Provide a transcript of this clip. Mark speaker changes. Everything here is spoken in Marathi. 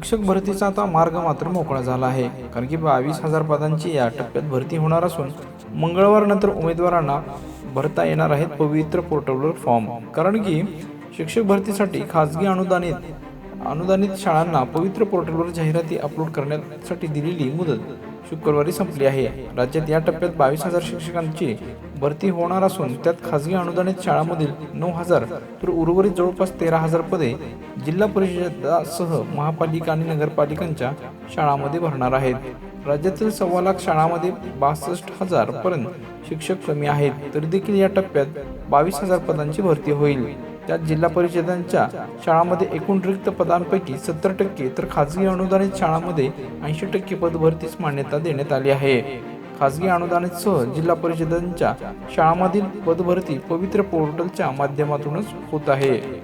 Speaker 1: शिक्षक भरतीचा आता मार्ग मात्र मोकळा झाला आहे. कारण की बावीस हजार पदांची या टप्प्यात भरती होणार असून मंगळवार नंतर उमेदवारांना भरता येणार आहेत पवित्र पोर्टलवर फॉर्म. कारण की शिक्षक भरतीसाठी खाजगी अनुदानित अनुदानित शाळांना पवित्र पोर्टलवर जाहिराती अपलोड करण्यासाठी दिलेली मुदत शुक्रवारी संपली आहे. राज्यात या टप्प्यात बावीस हजार शिक्षकांची भरती होणार असून त्यात खाजगी अनुदानित शाळांमधील नऊ हजार तर उर्वरित जवळपास तेरा हजार पदे जिल्हा परिषदासह महापालिका आणि नगरपालिकांच्या शाळांमध्ये भरणार आहेत. राज्यातील सव्वा लाख शाळांमध्ये बासष्ट हजार पर्यंत शिक्षक कमी आहेत. तरी देखील या टप्प्यात बावीस हजार पदांची भरती होईल. त्यात जिल्हा परिषदांच्या शाळांमध्ये एकूण रिक्त पदांपैकी सत्तर टक्के तर खाजगी अनुदानित शाळांमध्ये ऐंशी टक्के पदभरतीस मान्यता देण्यात आली आहे. खाजगी अनुदानितसह जिल्हा परिषदांच्या शाळांमधील पदभरती पवित्र पोर्टलच्या माध्यमातूनच होत आहे.